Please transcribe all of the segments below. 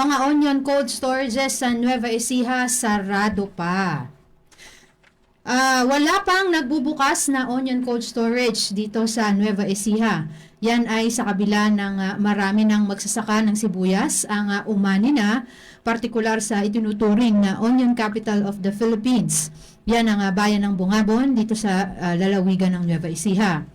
mga onion cold storages sa Nueva Ecija sarado pa. Ah, wala pang nagbubukas na onion cold storage dito sa Nueva Ecija. Yan ay sa kabila ng ah, marami ng magsasaka ng sibuyas ang ah, umani na, partikular sa itinuturing na onion capital of the Philippines. Yan ang ah, bayan ng Bungabon dito sa ah, lalawigan ng Nueva Ecija.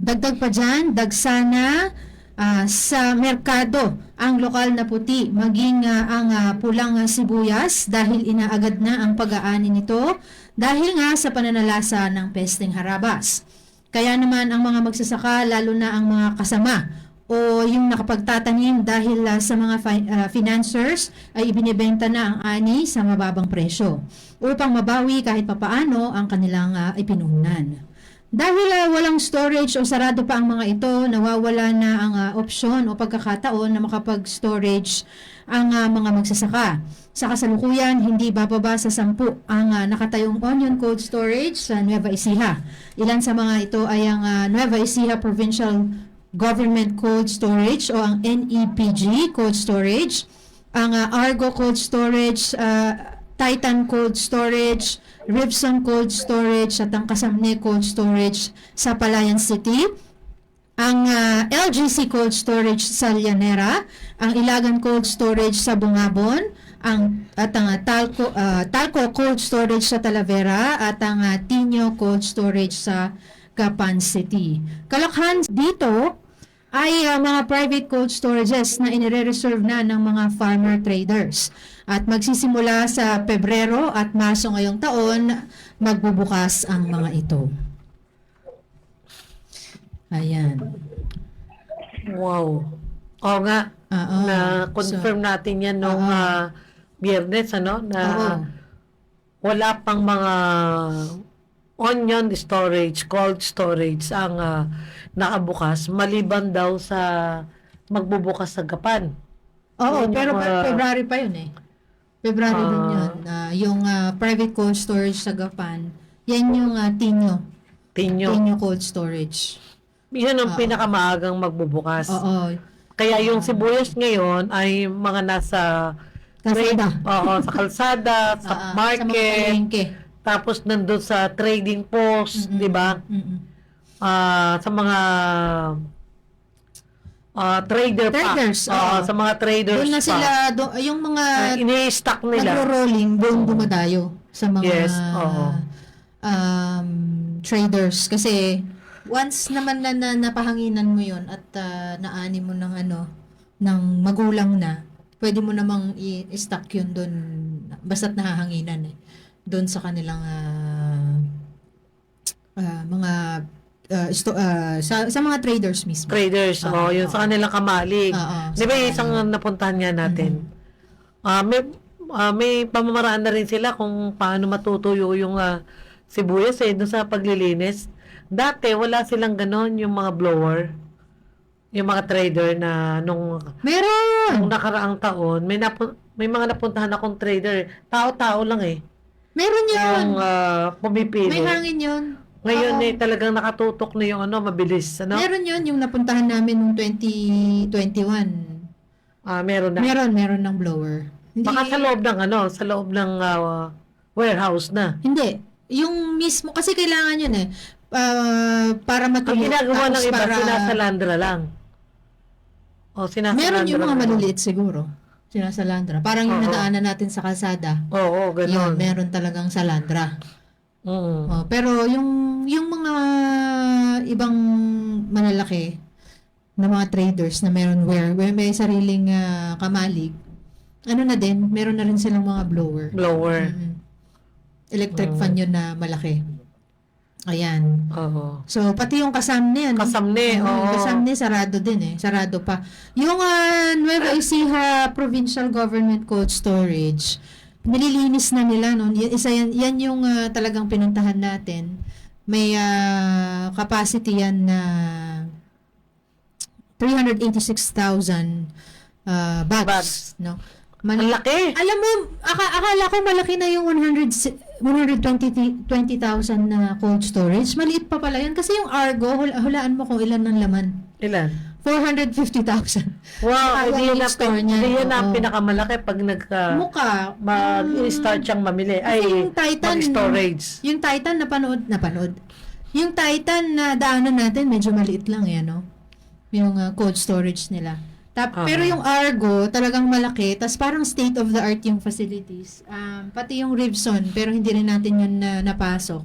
Dagdag pa dyan, dagsana ah, sa merkado ang lokal na puti, maging ah, ang ah, pulang ah, sibuyas dahil inaagad na ang pag-aani nito dahil nga sa pananalasa ng pesteng harabas. Kaya naman ang mga magsasaka, lalo na ang mga kasama o yung nakapagtatanim dahil ah, sa mga fi- ah, financiers ay ibinebenta na ang ani sa mababang presyo upang mabawi kahit papaano ang kanilang ah, ipinuhunan. Dahil ah, walang storage o sarado pa ang mga ito, nawawala na ang ah, opsyon o pagkakataon na makapag-storage ang ah, mga magsasaka. Sa kasalukuyan, hindi bababa sa 10 ang ah, nakatayong onion cold storage sa Nueva Ecija. Ilan sa mga ito ay ang ah, Nueva Ecija Provincial Government Cold Storage o ang NEPG Cold Storage, ang ah, Argo Cold Storage, ah, Titan Cold Storage, Ribson Cold Storage at ang Kasamne Cold Storage sa Palayan City, ang ah, LGC Cold Storage sa Llanera, ang Ilagan Cold Storage sa Bungabon, ang at ang ah, Talco ah, Talco Cold Storage sa Talavera at ang ah, Tinio Cold Storage sa Capan City. Kalakhan dito ay ah, mga private cold storages na inire-reserve na ng mga farmer traders. At magsisimula sa Pebrero at Marso ngayong taon, magbubukas ang mga ito. Ayan. Wow. Oo nga, Oo. na-confirm natin yan Oo. ah, biyernes, ano, na Oo. wala pang mga onion storage, cold storage ang ah, nakabukas, maliban daw sa magbubukas sa Gapan. Oo, Yun yung pero mga- February pa yun eh. February din Ah. yun. Ah, yung ah, private cold storage sa Gapan, yan yung uh, Tinyo. Tinyo. Tinyo cold storage. Yan ang Oo. pinakamaagang magbubukas. Oo. Kaya yung sibuyas ngayon ay mga nasa Kalsada. Oo, sa kalsada, sa Ah, ah, Sa mga market, palengke. tapos nandun sa trading post, Mm-mm. 'di ba? Mm-mm. Ah, sa mga ah, trader Traders, pa. Oo, oo. sa mga traders Doon na pa. sila, do- yung mga Ah, ini-stock nila. nagro-rolling, doon dumadayo sa mga Yes, oo. um, traders. Kasi once naman na, na napahanginan mo yon at ah, naani mo ng ano, ng magulang na, pwede mo namang i-stock yun doon, basta't nahahanginan eh. Doon sa kanilang ah, ah, mga ah, sto- ah, sa, sa mga traders mismo. Traders, Oo, oh, yun oo. sa kanilang kamalig. Oo, Di ba isang napuntahan nga natin? Ah, may ah, may pamamaraan na rin sila kung paano matutuyo yung ah, sibuyas eh doon sa paglilinis. Dati wala silang ganon yung mga blower. Yung mga trader na nung Meron! nung nakaraang taon, may napu- may mga napuntahan akong trader. Tao-tao lang eh. Meron yun! Yung ah, pumipili. May hangin yun. Ngayon Oo. eh talagang nakatutok na yung ano, mabilis. Ano? Meron yun, yung napuntahan namin noong 2021. Ah, meron na. Meron, meron ng blower. Hindi, Baka sa loob ng ano, sa loob ng ah, warehouse na. Hindi. Yung mismo, kasi kailangan yun eh. ah, para Ang matuloy. ginagawa ng iba, para- sinasalandra lang. O, sinasalandra Meron yung mga maliliit siguro. Sinasalandra. Parang yung nadaanan natin sa kalsada. Oo, Yun, gano'n. meron talagang salandra. Mm. Oh, pero yung yung mga ibang malalaki na mga traders na meron where, where may sariling ah, kamalig, ano na din, meron na rin silang mga blower. Blower. Mm. Electric Oh. fan yun na malaki. Ayan. Oo. So, pati yung kasamne, ano? Kasamne, Oo, oo. yung Kasamne, sarado din eh. Sarado pa. Yung ah, Nueva Ecija Provincial Government Cold Storage, nililinis na nila, no? Isa yan, yan yung ah, talagang pinuntahan natin. May ah, capacity yan na 386,000 ah, bags, Bags. no? Ang Man- laki. alam mo, aka, akala ko malaki na yung 100, si- 120 20,000 na cold storage. Maliit pa pala yan. Kasi yung Argo, hula, hulaan mo kung ilan ng laman. Ilan? 450,000. Wow, hindi yan, ang, store niya, hindi yan ang oo. pinakamalaki pag nagka, Mukha. mag-start siyang mamili. Ay, yung Titan, mag-storage. Yung Titan napanood, napanood. Yung Titan na daanan natin, medyo maliit lang yan, no? Yung uh, cold storage nila. Tap, Ah. Pero yung Argo, talagang malaki. Tapos parang state of the art yung facilities. Um, pati yung Rivson, pero hindi rin natin yun na napasok.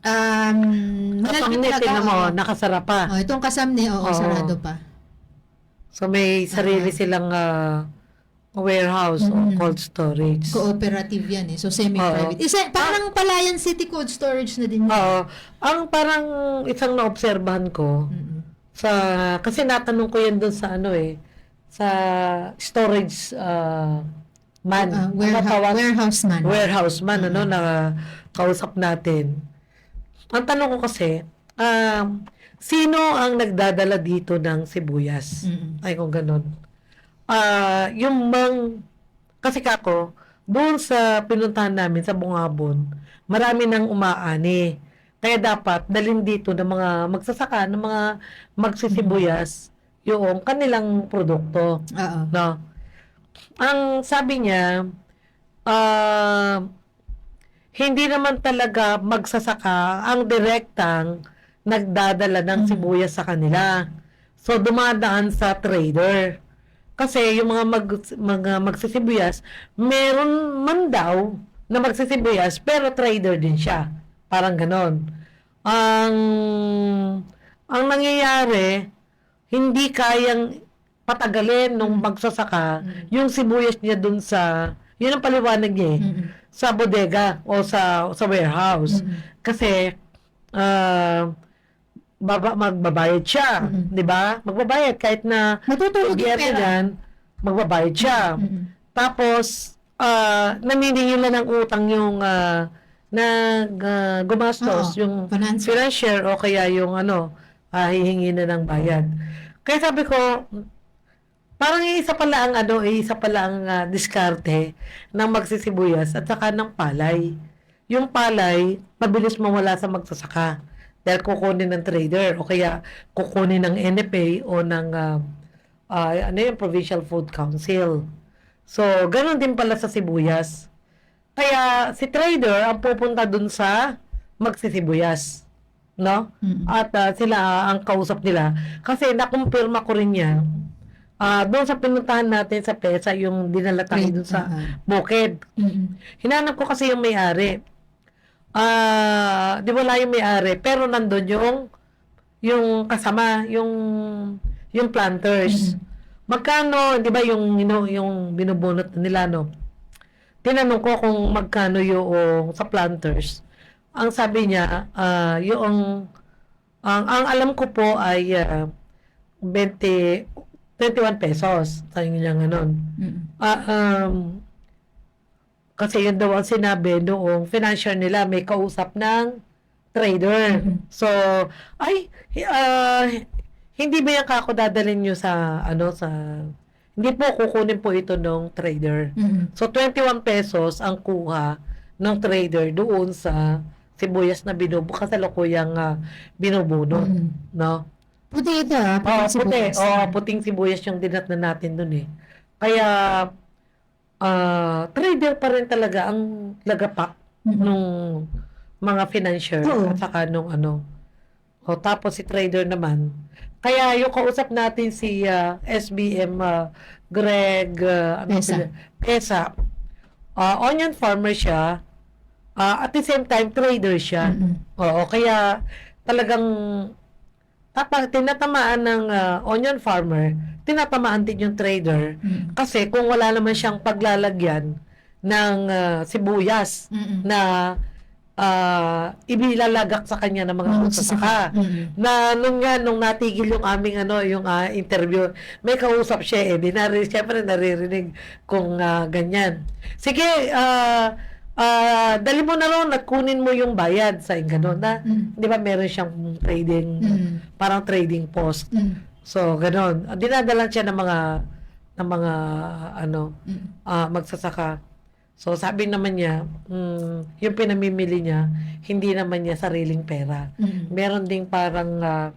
Um, malalaki talaga. mo, oo. nakasara pa. Oh, itong kasamni, oo, Oo. sarado pa. So may sarili Ah. silang ah, warehouse o Mm. cold storage. Cooperative yan eh. So, semi-private. Isa, parang Palayan City Cold Storage na din yan. Oo. Ang parang isang naobserbahan ko, Mm-mm. sa kasi natanong ko yan doon sa ano eh, sa storage ah, man. Ah, Ano warehouse, tawag? warehouse man. warehouse man, ano, na kausap natin. Ang tanong ko kasi, um, sino ang nagdadala dito ng sibuyas? Mm-mm. Ay, kung ganun. Ah, yung mang, kasi kako, doon sa pinuntahan namin sa Bungabon, marami nang umaani. Kaya dapat dalhin dito ng mga magsasaka, ng mga magsisibuyas, yung kanilang produkto. Oo. No. Ang sabi niya, ah, hindi naman talaga magsasaka ang direktang nagdadala ng Mhm. sibuyas sa kanila. So, dumadaan sa trader. Kasi yung mga, mag, mga magsisibuyas, meron man daw na magsisibuyas, pero trader din siya. Parang ganon. Ang, ang nangyayari, hindi kayang patagalin nung magsasaka Mm. yung sibuyas niya dun sa, yun ang paliwanag niya eh. Sa bodega o sa sa warehouse. Mm-mm. Kasi, ah, baba, magbabayad siya, Mm-mm. di ba? Magbabayad kahit na Matutulog yung pera. magbabayad siya. Mm-mm. Tapos, ah, naniningil na ng utang yung ah, nag ah, gumastos, Oo, yung finance. financier o kaya yung ano, ah, hihingi na ng bayad. Kaya sabi ko, parang isa pala ang ano, isa pala ang ah, diskarte ng magsisibuyas at saka ng palay. Yung palay, mabilis mawala sa magsasaka dahil kukunin ng trader o kaya kukunin ng NFA o ng ah, ah, ano yung Provincial Food Council. So, ganun din pala sa sibuyas. Kaya si trader ang pupunta dun sa magsisibuyas. No? Mm-mm. At ah, sila ang kausap nila. Kasi nakumpirma ko rin yan. Ah, doon sa pinuntahan natin sa PESA, yung dinala tayo doon sa aha. bukid. Mm-mm. Hinanap ko kasi yung may-ari. Ah, di wala yung may-ari, pero nandun yung yung kasama, yung yung planters. Magkano, di ba yung you know, yung binubunot nila no? Tinanong ko kung magkano yung sa planters. Ang sabi niya, ah, yung ang, ang alam ko po ay ah, 20 21 pesos. Sabi niya ganun. Mm-mm. Ah, um, kasi yun daw ang sinabi noong financier nila may kausap ng trader. Mhm. So, ay, ah, hindi ba yan kako dadalhin nyo sa, ano, sa, hindi po kukunin po ito ng trader. Mm-mm. So, 21 pesos ang kuha ng trader doon sa sibuyas na binubo, kasalukuyang uh, binubunot, Mm-mm. no? Puti ito ah. Oo, puting puti. sibuyas. Oo, puting sibuyas yung dinatna natin dun eh. Kaya, ah, trader pa rin talaga ang lagapak Mm-mm. nung mga financier Oo. at saka nung ano. O, tapos si trader naman. Kaya yung kausap natin si ah, SBM ah, Greg ah, ano Pesa. Pesa. Ah, onion farmer siya. Ah, at the same time, trader siya. Mm-mm. Oo, kaya talagang tapa, tinatamaan ng ah, onion farmer, tinatamaan din yung trader. Mm-mm. Kasi kung wala naman siyang paglalagyan ng ah, sibuyas Mm-mm. na ah, ibilalagak sa kanya ng mga Mga magsasaka. Mm-mm. Na nung nga, nung natigil yung aming ano, yung ah, interview, may kausap siya eh. Di nari, siyempre naririnig kung ah, ganyan. Sige, ah, ah, dali mo na ron at kunin mo yung bayad sa gano'n na, Mm. di ba meron siyang trading, Mm. parang trading post. Mm. So, gano'n. Dinadala siya ng mga, ng mga, ano, Mm. ah, magsasaka. So, sabi naman niya, mm, yung pinamimili niya, hindi naman niya sariling pera. Mm. Meron ding parang ah,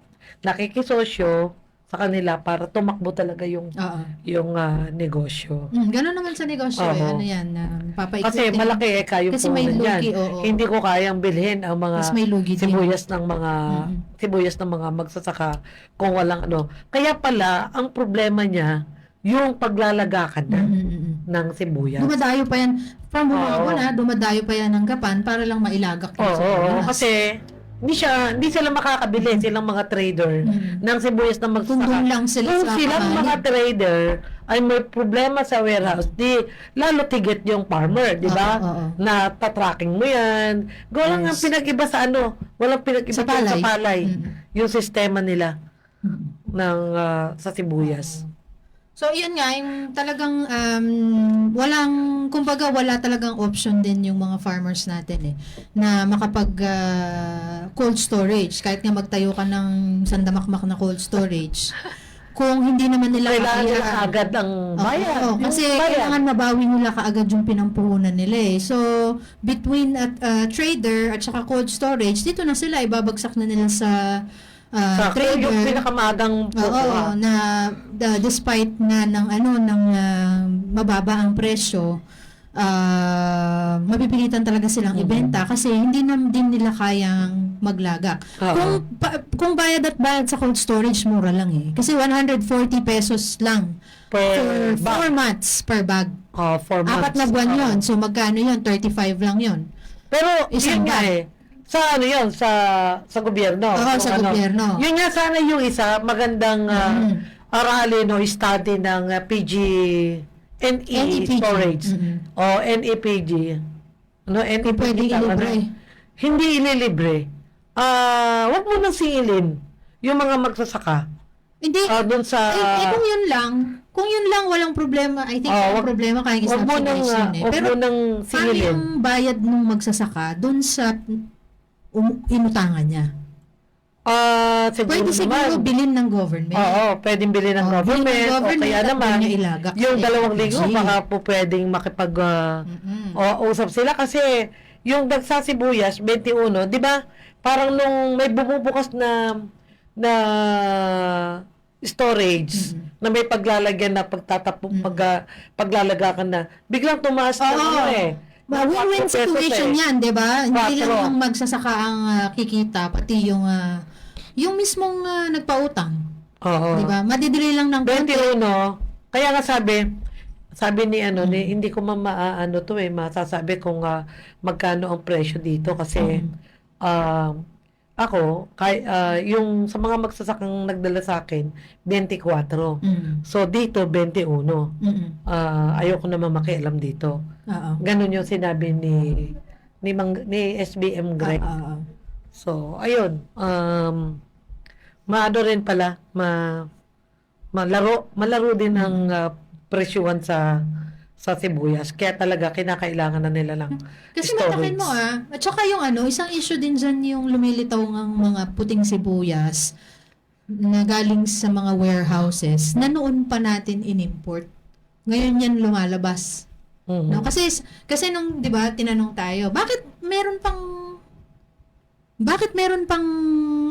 nakikisosyo sa sa kanila para tumakbo talaga yung Oo. yung ah, negosyo. Mm, ganun naman sa negosyo eh. Oo. Ano yan? Uh, Kasi malaki eh kayo Kasi may lugi, oo. Hindi ko kayang bilhin ang mga Mas may lugi din. sibuyas ng mga Mm. sibuyas ng mga magsasaka kung walang ano. Kaya pala ang problema niya yung paglalagakan na Mm, mm, mm, mm. ng sibuyas. Dumadayo pa yan. From Oo. Humabon na, dumadayo pa yan ng gapan para lang mailagak Oo, yung oo, sibuyas. kasi hindi siya hindi sila makakabili silang mga trader Mm. ng sibuyas na Kung magsasaka. doon lang sila Kung silang mga trader ay may problema sa warehouse, di lalo tigit yung farmer, di ba? Oo, oo. Na tatracking mo yan. Walang Yes. ang pinag-iba sa ano, walang pinag-iba Sa palay, sa palay. Mm. Yung sistema nila Mm. ng ah, sa sibuyas. So, yun nga, yung talagang um, walang, kumbaga wala talagang option din yung mga farmers natin eh, na makapag ah, cold storage. Kahit nga magtayo ka ng sandamakmak na cold storage, kung hindi naman nila Kailangan nila agad ang Oo, bayad. oo, Yung kasi bayad. kailangan mabawi nila kaagad yung pinampuhunan nila eh. So, between at uh, trader at saka cold storage, dito na sila ibabagsak na nila sa uh, Sakto, trader. yung pinakamagang Oo, kukuha. na the- despite na ng ano ng ah, mababa ang presyo, ah mapipilitan talaga silang Mhm. ibenta kasi hindi na din nila kayang maglagak. Oo. Kung pa- kung bayad at bayad sa cold storage mura lang eh. Kasi 140 pesos lang per for 4 bag. months per bag. Oh, four Apat months. na buwan Oo. yun. So magkano yun? 35 lang yun. Pero Isang yun nga eh. Sa ano yun? Sa sa gobyerno. Oo, sa ano. gobyerno. Yun nga sana yung isa, magandang ah, Mhm. aralin o study ng ah, PG NE NEPG. storage. Mhm. O NEPG. Ano, NEPG. Kung pwede tama ilibre. na? Hindi ililibre. Ah, wag mo nang singilin yung mga magsasaka. Hindi. Ah, doon sa eh, eh, kung yun lang, kung yun lang, walang problema. I think walang wag- problema kaya wag mo nang ah, eh. wag Pero mo nang paano singilin. yung bayad nung magsasaka doon sa um, inutangan niya? Ah, siguro Pwede siguro naman. bilhin ng government. Oo, pwedeng bilhin ng Oo, government, bilhin ng o kaya at naman niya ilagak yung sa dalawang linggo LPG. baka po pwedeng makipag ah, Mm-mm. o usap sila kasi yung dagsa sibuyas 21, 'di ba? Parang nung may bumubukas na na storage na may paglalagyan na pagtatapo Mm. pag ah, paglalaga ka na biglang tumaas na Oo. ano eh Ma- Win-win 4 pesos situation eh. yan, di ba? Hindi lang yung magsasaka ang ah, kikita, pati yung ah, yung mismong ah, nagpautang. Oo. Di ba? Madidelay lang ng konti. 21, kaya nga sabi, sabi ni ano, Mm. ni, hindi ko ma maaano to eh, masasabi kung ah, magkano ang presyo dito kasi Mm. ah, ako, kay, ah, yung sa mga magsasakang nagdala sa akin, 24. Mm. So dito, 21. Mm. Ah, ayoko naman makialam dito. Oo. Ganon yung sinabi ni ni, Mang, ni SBM Greg. Ah, ah. So, ayun. Um, maano rin pala, ma, malaro, malaro din ang uh, presyuhan sa sa sibuyas. Kaya talaga kinakailangan na nila ng Kasi storage. matakin mo ah. At saka yung ano, isang issue din dyan yung lumilitaw ng mga puting sibuyas na galing sa mga warehouses na noon pa natin in-import. Ngayon yan lumalabas. Mhm. No? Kasi kasi nung 'di ba tinanong tayo, bakit meron pang bakit meron pang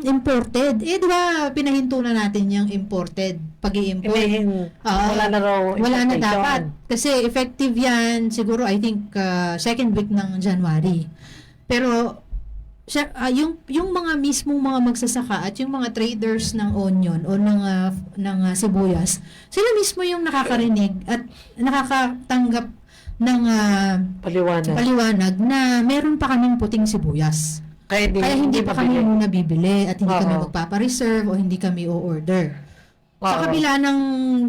imported? Eh 'di ba pinahinto na natin yung imported pag import Inihin, Oo. wala na raw Wala na dapat. Kasi effective yan, siguro I think uh, second week ng January. Pero siya, ah, yung yung mga mismong mga magsasaka at yung mga traders ng onion o ng ah, ng ah, sibuyas, sila mismo yung nakakarinig at nakakatanggap ng ah, Paliwanag. paliwanag na meron pa kaming puting sibuyas. Kaya hindi, Kaya hindi pa kami mabili. muna bibili at hindi kami Oo. magpapa-reserve o hindi kami o-order. Sa Oo. kabila ng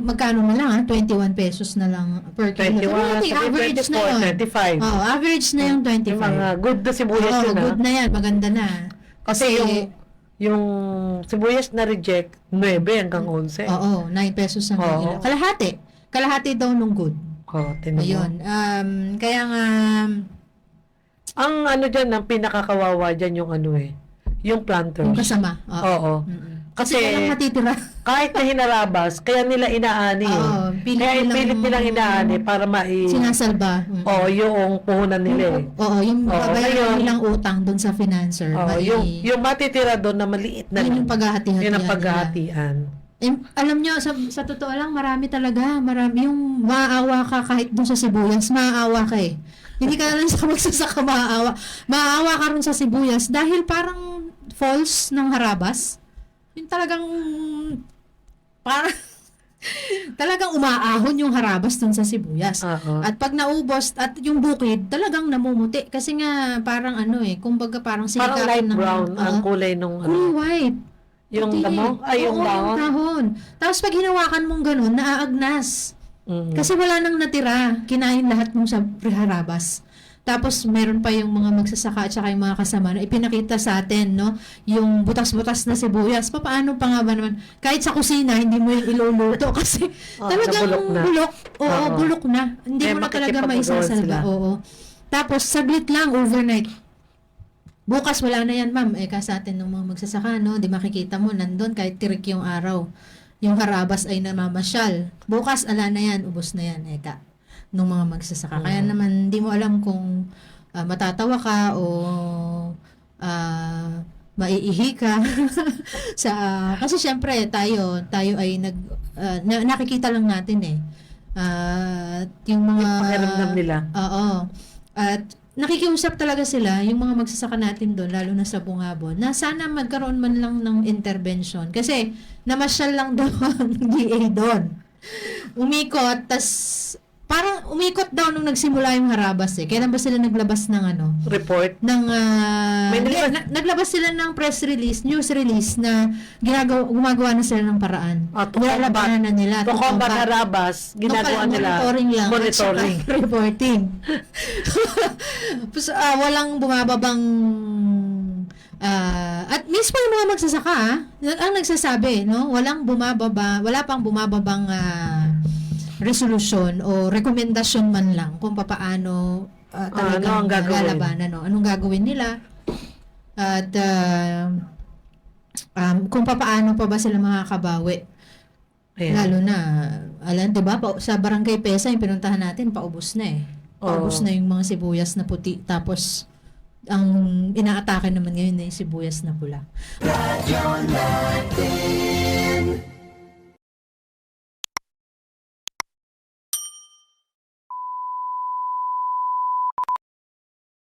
magkano na lang ha, 21 pesos na lang per kilo. 21, Pero I think average na yun. 24, 35. Oo, average na yung 25. Yung mga good na sibuyas Oo, yun ah. good na yan, maganda na. Kasi yung yung sibuyas na reject, 9 hanggang 11. Oo, 9 pesos ang Oo. kilo. Kalahati. Kalahati daw nung good. Oh, tinan mo. Ayun. Um, kaya nga, Ang ano dyan, ang pinakakawawa dyan yung ano eh, yung planters. yung kasama. Oo. Oo. Mm-mm. Kasi, Kasi walang kahit na hinarabas, kaya nila inaani eh. Oo, pilit Kaya nilang- pilit nilang inaani para mai... Sinasalba. Mm. Oo, yung puhunan nila eh. Oo, yung Oo, babayaran nilang utang doon sa financer. Oo, mai- yung, yung matitira doon na maliit na yun yung paghahati-hatian Yun ang paghahatian. Eh, alam nyo, sa, sa totoo lang, marami talaga. Marami yung maaawa ka kahit doon sa sibuyas. Maaawa ka eh. Hindi ka lang sa magsasaka maaawa. Maaawa ka rin sa sibuyas dahil parang false ng harabas. Yung talagang parang talagang umaahon yung harabas doon sa sibuyas. Oo. At pag naubos at yung bukid, talagang namumuti. Kasi nga parang ano eh, kumbaga parang Parang sinikapin light ng- brown ang Oo. kulay nung Kulay ano. white. Yung damo? Ay, yung dahon. Tapos pag hinawakan mong ganun, naaagnas. Mm. Kasi wala nang natira. Kinain lahat mong sa harabas. Tapos meron pa yung mga magsasaka at saka yung mga kasama na ipinakita sa atin, no? Yung butas-butas na sibuyas. Pa, Paano pa nga ba naman? Kahit sa kusina, hindi mo yung iluluto kasi Oo, talagang nabulok na. bulok. Oo, Oo. bulok na. Hindi Kaya mo na talaga maisasalba. Oo. Tapos saglit lang, overnight. Bukas wala na yan, ma'am. Eh, sa atin ng mga magsasaka, no? Di makikita mo, nandun kahit tirik yung araw. Yung harabas ay namamasyal. Bukas, ala na yan. Ubos na yan, eka. Nung mga magsasaka. Kaya Mm. naman, di mo alam kung ah, matatawa ka o ah, maiihi ka. sa, ah, kasi syempre, tayo, tayo ay nag, ah, na- nakikita lang natin eh. Ah, yung mga... Yung pakiramdam nila. Oo. At nakikiusap talaga sila, yung mga magsasaka natin doon, lalo na sa Bungabon, na sana magkaroon man lang ng intervention. Kasi namasyal lang daw ang DA doon. Umikot, tas parang umikot daw nung nagsimula yung harabas eh. Kailan ba sila naglabas ng ano? Report. ng ah, May hindi, nilabas- na- naglabas sila ng press release, news release na ginagawa gumagawa na sila ng paraan. Ah, to Nilalabanan na nila. To combat harabas, ginagawa nila. monitoring lang Monitoring. at reporting. Tapos, ah, walang bumababang ah, at mismo yung mga magsasaka ah, ang nagsasabi no walang bumababa wala pang bumababang ah, resolusyon o rekomendasyon man lang kung papaano ano talagang ang gagawin? no anong gagawin nila at ah, um, kung papaano pa ba sila makakabawi Ayan. Lalo na, alam, di ba, pa, sa Barangay Pesa, yung pinuntahan natin, paubos na eh. Paubos Oo. na yung mga sibuyas na puti. Tapos, ang inaatake naman ngayon na yung sibuyas na pula.